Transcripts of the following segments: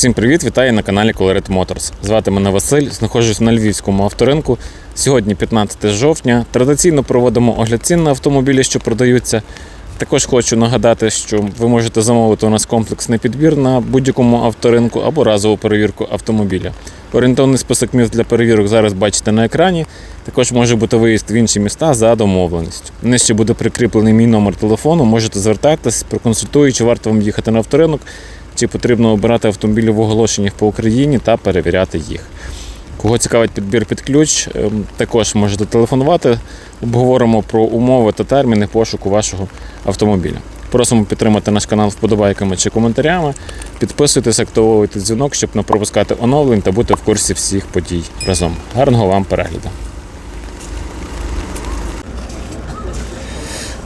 Усім привіт, вітаю на каналі Colored Motors. Звати мене Василь, знаходжусь на львівському авторинку. Сьогодні 15 жовтня. Традиційно проводимо огляд цін на автомобілі, що продаються. Також хочу нагадати, що ви можете замовити у нас комплексний підбір на будь-якому авторинку або разову перевірку автомобіля. Орієнтовний список міст для перевірок зараз бачите на екрані. Також може бути виїзд в інші міста за домовленістю. Нижче буде прикріплений мій номер телефону. Можете звертатись, проконсультую, чи варто вам їхати на авторинок, чи потрібно обирати автомобілі в оголошеннях по Україні та перевіряти їх. Кого цікавить підбір під ключ, ем, також можете телефонувати. Обговоримо про умови та терміни пошуку вашого автомобіля. Просимо підтримати наш канал вподобайками чи коментарями. Підписуйтесь, активовуйте дзвінок, щоб не пропускати оновлень та бути в курсі всіх подій разом. Гарного вам перегляду!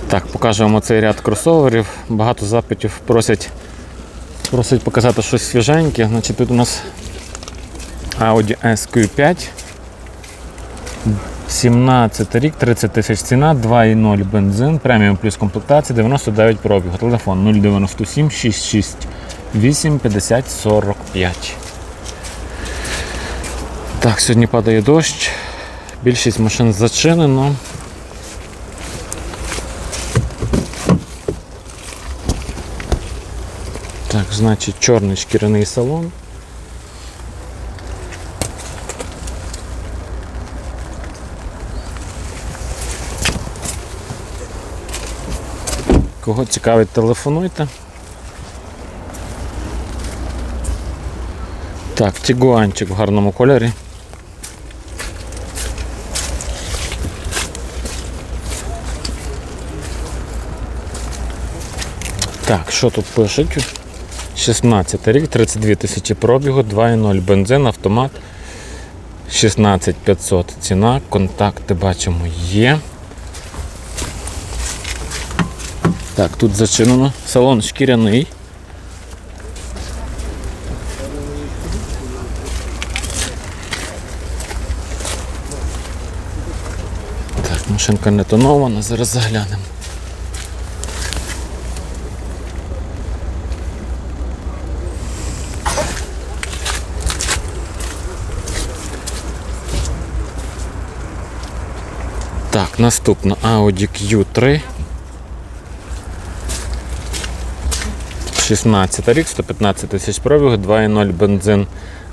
Так, покажемо цей ряд кросоверів. Багато запитів просять, просять показати щось свіженьке. Значить, тут у нас Audi SQ5. 17 рік, 30 тисяч ціна, 2,0 бензин, преміум плюс комплектація, 99 пробігу. Телефон 097 668 50 45. Так, сьогодні падає дощ. Більшість машин зачинено. Так, значить, чорний шкіряний салон. Кого цікавить, телефонуйте. Так, тігуанчик в гарному кольорі. Так, що тут пишуть? 16 рік, 32 тисячі пробігу, 2,0 бензин, автомат. 16500 ціна, контакти бачимо є. Так, тут зачинено. Салон шкіряний. Так, машинка не тонована, зараз заглянемо. Так, наступна Audi Q3. 16 рік, 115 тисяч пробігу, 2,0 бензин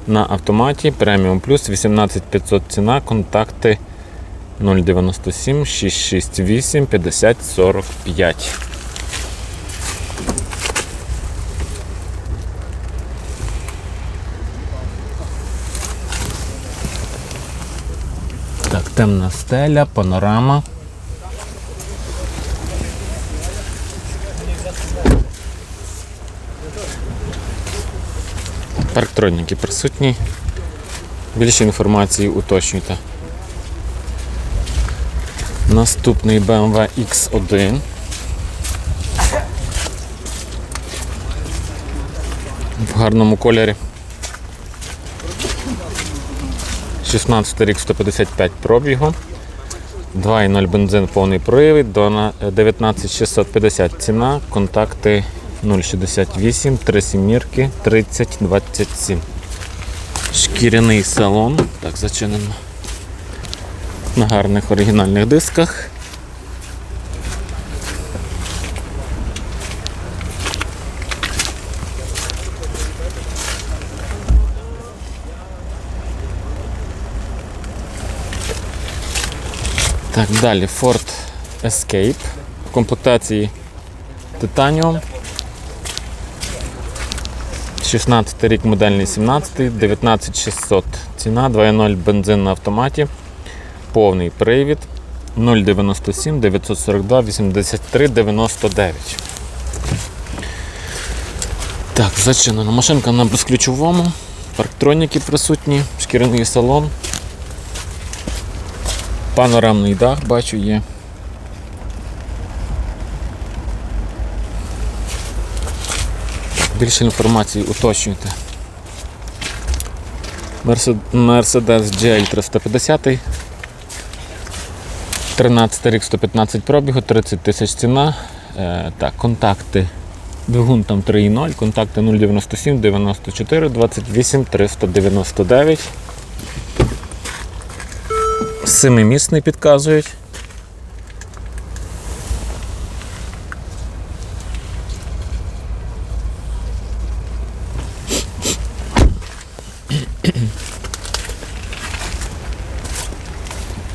на автоматі, преміум плюс 18500 ціна, контакти 097 668 50 45. Темна стеля, панорама. Парктроніки присутні. Більше інформації уточнюйте. Наступний BMW X1. В гарному кольорі. 16 рік 155 пробігу. 2,0 бензин повний привід, 19650 ціна, контакти 068, 3 сімірки, 3027. Шкіряний салон. Так, зачинено. На гарних оригінальних дисках. Так, далі. Ford Escape в комплектації Titanium. 16 рік модельний 17, 19600 ціна, 2.0 бензин на автоматі, повний привід. 097 942 83 99. Так, зачинена машинка на безключовому, парктроніки присутні, шкіряний салон, панорамний дах, бачу, є. Більше інформації уточнюйте. Mercedes GL 350. 13 рік 115 пробігу, 30 тисяч ціна. Е, так, контакти Двигун там 3.0, контакти 097 94 28 399. Семимісний підказують.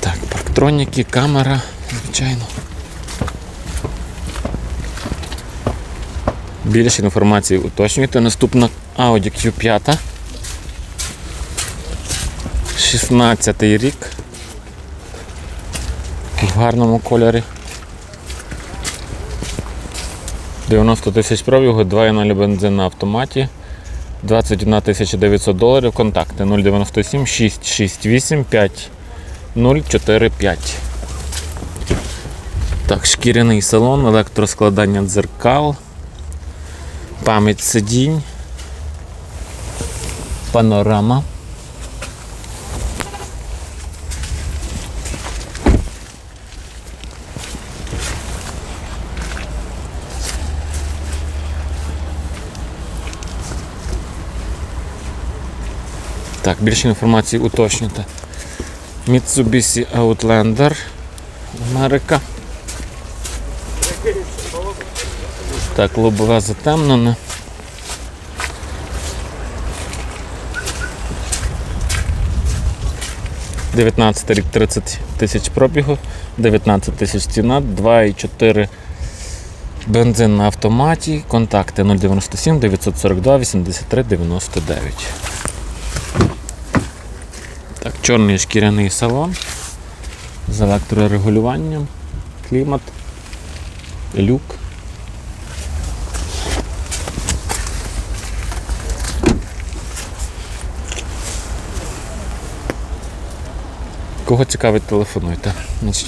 Так, парктроніки, камера, звичайно. Більше інформації уточнюйте. Наступна Audi Q5. 16 рік. В гарному кольорі. 90 тисяч пробігу, 2,0 бензин на автоматі. 21 900 доларів. Контакти 097 668 5045. Так, шкіряний салон, електроскладання дзеркал, пам'ять сидінь, панорама. Так, більше інформації уточнюйте. Mitsubishi Outlander Америка. Так, лобове затемнене. Дев'ятнадцятий рік 30 тисяч пробігу, 19 тисяч ціна, 2,4 бензин на автоматі, контакти 097 942 83 99. Так, чорний шкіряний салон з електрорегулюванням, клімат, люк. Кого цікавить, телефонуйте.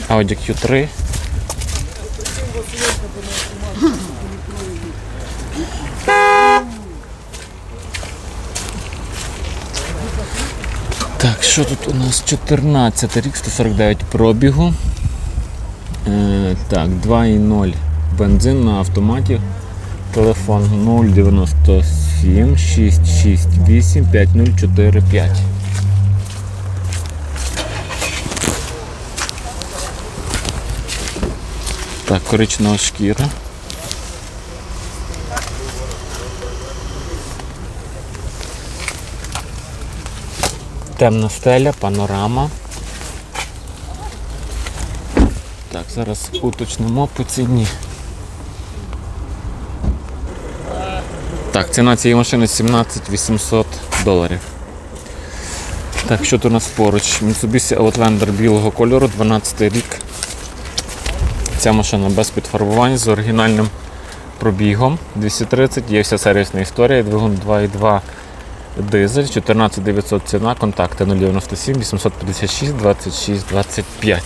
Audi Q3. Так, що тут у нас? 14 рік, 149 пробігу. Е, так, 2,0 бензин на автоматі. Телефон 097 668 5045. Так, коричнева шкіра. Темна стеля, панорама. Так, зараз уточнимо по ціні. Так, ціна цієї машини 17 800 доларів. Так, що тут у нас поруч? Mitsubishi Outlander білого кольору, 12 рік. Ця машина без підфарбувань з оригінальним пробігом. 230, є вся сервісна історія, двигун 2.2 дизель, 14 900 ціна, контакти 097 856 26 25.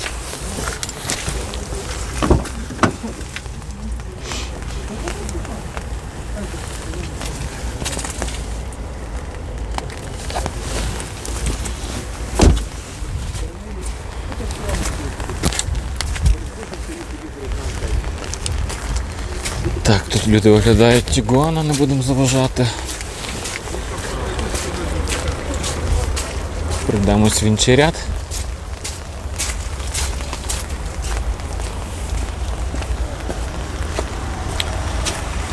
Так, тут люди оглядають Тігуана, не будемо заважати. Прийдемось в інший.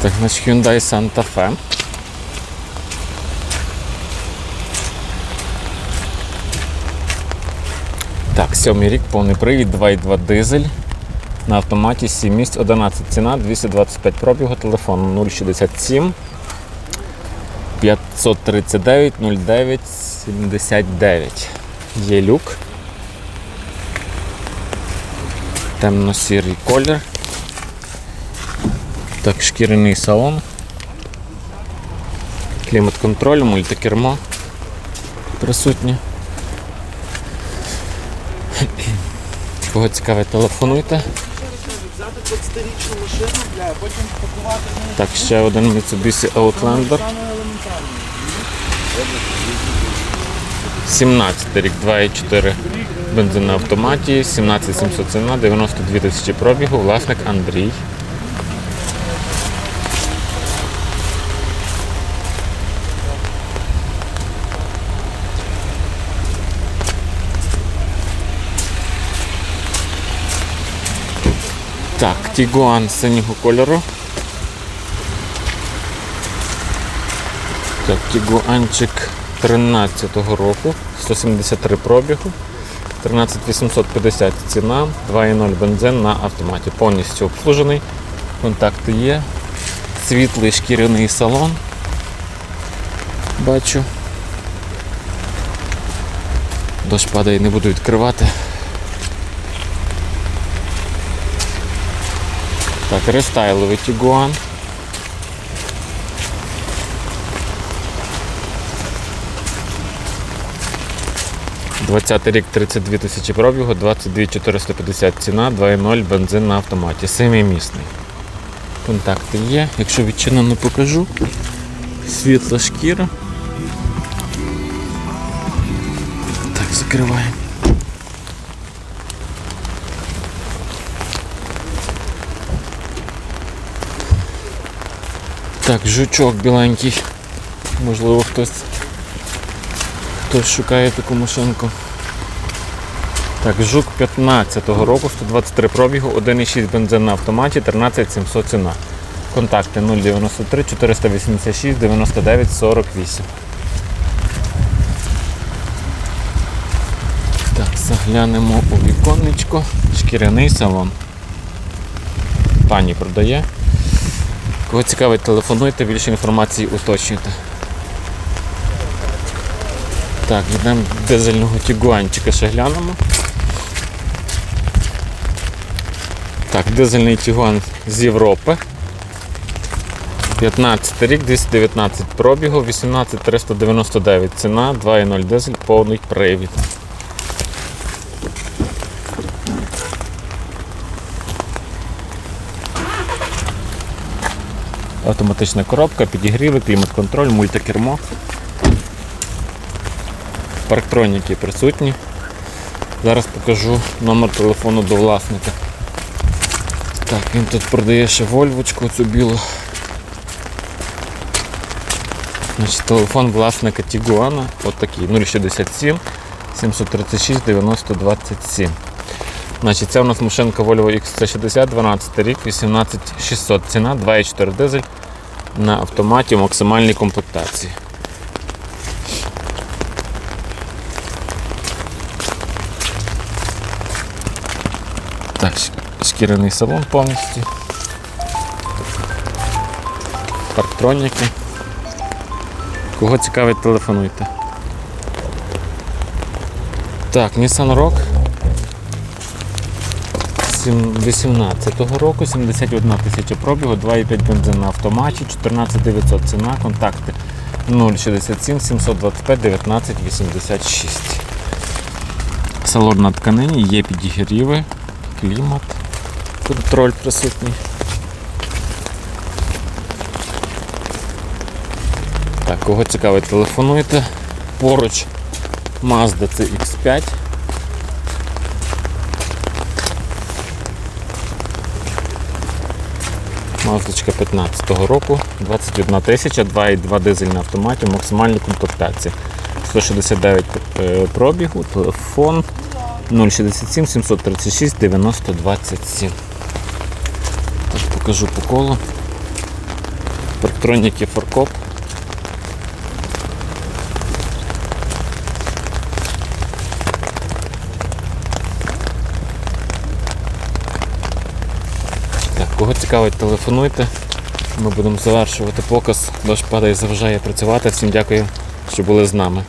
Так, значить Hyundai Santa Fe. Так, сьомий рік, повний привід, 2,2 дизель. На автоматі 7 місць, 11 ціна, 225 пробігу, телефон 067 539 09 79. Є люк. Темно-сірий колір. Так, шкіряний салон. Клімат-контроль, мультикермо присутнє. Кого цікавить, телефонуйте. Взяти 20-річну машину, бля, а потім пакувати в Так, ще один Mitsubishi Outlander. 17 рік, 2,4 бензин на автоматі, 17700 ціна, 92 тисячі пробігу, власник Андрій. Так, Тігуан синього кольору. Так, Тігуанчик 13-го року, 173 пробігу, 13850 ціна, 2.0 бензин на автоматі. Повністю обслужений. Контакти є. Світлий шкіряний салон. Бачу. Дощ падає, не буду відкривати. Так, рестайловий Тігуан. Двадцятий рік 32 тисячі пробігу, 22 450 ціна, 2.0 бензин на автоматі. Семимісний. Контакти є. Якщо відчинено покажу. Світла шкіра. Так, закриваємо. Так, жучок біленький. Можливо, хтось хтось шукає таку машинку. Так, жук 15-го року, 123 пробігу, 1,6 бензин на автоматі, 13700 ціна. Контакти 093 486 99 48. Так, заглянемо у віконечко. Шкіряний салон. Пані продає. Кого цікавить, телефонуйте, більше інформації уточнюйте. Так, йдемо дизельного тігуанчика ще глянемо. Так, дизельний тігуан з Європи. 15 рік, 219 пробігу, 18 399 ціна, 2.0 дизель, повний привід. Автоматична коробка, підігріви, клімат-контроль, мультикермо. Парктроніки присутні. Зараз покажу номер телефону до власника. Так, він тут продає ще вольвочку цю білу. Значить, телефон власника Тігуана, от такий 067 736 90 27. Значить, це у нас машинка Volvo XC60, 12 рік, 18600 ціна, 2,4 дизель на автоматі максимальній комплектації. Так, шкіряний салон повністю. Парктроніки. Кого цікавить, телефонуйте. Так, Nissan Rock. 18-го року, 71 тисяча пробігу, 2,5 бензин на автоматі, 14 900 ціна, контакти 067 725 19 86. Салон на тканині, є підігріви, клімат, контроль присутній. Так, кого цікавить, телефонуйте. Поруч Mazda CX5. Маздочка 15-го року, 21 тисяча, 2,2 дизель на автоматі, максимальні комплектації. 169 е, пробігу, телефон 067 736 90 27. Так, покажу по колу. Парктроніки фаркоп. Так, кого цікавить, телефонуйте. Ми будемо завершувати показ. Дощ падає, заважає працювати. Всім дякую, що були з нами.